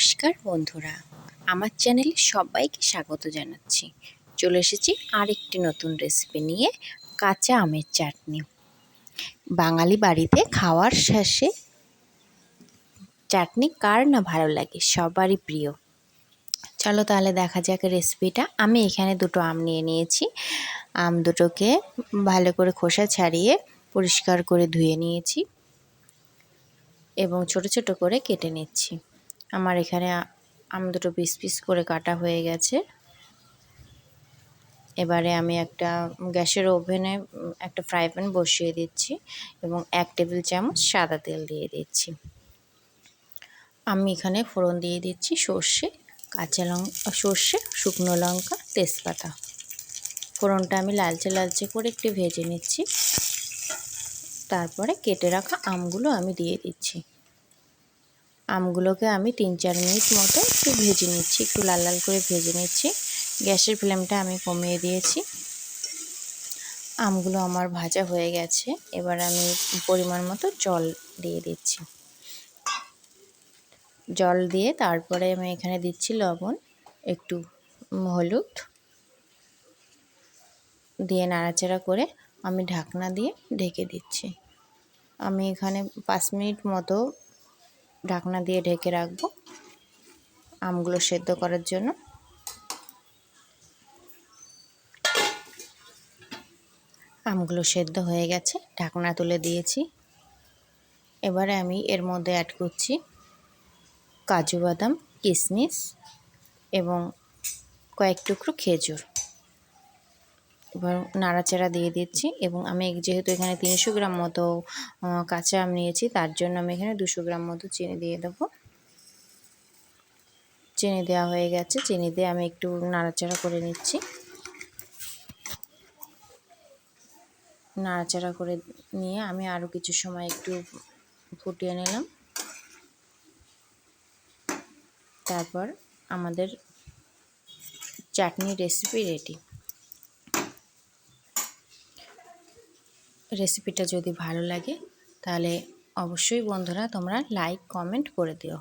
নমস্কার বন্ধুরা, আমার চ্যানেলে সবাইকে স্বাগত জানাচ্ছি। চলে এসেছি আরেকটি নতুন রেসিপি নিয়ে, কাঁচা আমের চাটনি। বাঙালি বাড়িতে খাওয়ার শেষে চাটনি কার না ভালো লাগে? সবারই প্রিয়। চলো তাহলে দেখা যাক রেসিপিটা আমি এখানে দুটো আম নিয়ে নিয়েছি। আম দুটোকে ভালো করে খোসা ছাড়িয়ে পরিষ্কার করে ধুয়ে নিয়েছি এবং ছোট ছোট করে কেটে নিচ্ছি। আমার এখানে আম দুটো পিস পিস করে কাটা হয়ে গেছে। এবারে আমি একটা গ্যাসের ওভেনে একটা ফ্রাই প্যান বসিয়ে দিচ্ছি এবং এক টেবিল চামচ সাদা তেল দিয়ে দিচ্ছি। আমি এখানে ফোড়ন দিয়ে দিচ্ছি সর্ষে, কাঁচা লঙ্কা সর্ষে, শুকনো লঙ্কা, তেজপাতা। ফোড়নটা আমি লালচে লালচে করে একটু ভেজে নিচ্ছি। তারপরে কেটে রাখা আমগুলো আমি দিয়ে দিচ্ছি। আমগুলোকে আমি তিন চার মিনিট মতো একটু ভেজে নিচ্ছি, একটু লাল লাল করে ভেজে নিচ্ছি। গ্যাসের ফ্লেমটা আমি কমিয়ে দিয়েছি। আমগুলো আমার ভাজা হয়ে গেছে, এবার আমি পরিমাণ মতো জল দিয়ে দিচ্ছি। জল দিয়ে তারপরে আমি এখানে দিচ্ছি লবণ, একটু হলুদ। দিয়ে নাড়াচাড়া করে আমি ঢাকনা দিয়ে ঢেকে দিচ্ছি। আমি এখানে পাঁচ মিনিট মতো ঢাকনা দিয়ে ঢেকে রাখব আমগুলো সেদ্ধ করার জন্য। আমগুলো সেদ্ধ হয়ে গেছে, ঢাকনা তুলে দিয়েছি। এবারে আমি এর মধ্যে অ্যাড করছি কাজু বাদাম কিশমিশ এবং কয়েক টুকরো খেজুর। এবার নাড়াচাড়া দিয়ে দিচ্ছি এবং আমি যেহেতু এখানে তিনশো গ্রাম মতো কাঁচা আম নিয়েছি, তার জন্য আমি এখানে দুশো গ্রাম মতো চিনি দিয়ে দেবো। চিনি দেওয়া হয়ে গেছে, চিনি দিয়ে আমি একটু নাড়াচাড়া করে নিচ্ছি। নাড়াচাড়া করে নিয়ে আমি আরও কিছু সময় একটু ফুটিয়ে নিলাম। তারপর আমাদের চাটনি রেসিপি রেডি রেসিপিটা যদি ভালো লাগে তাহলে অবশ্যই বন্ধুরা তোমরা লাইক কমেন্ট করে দিও।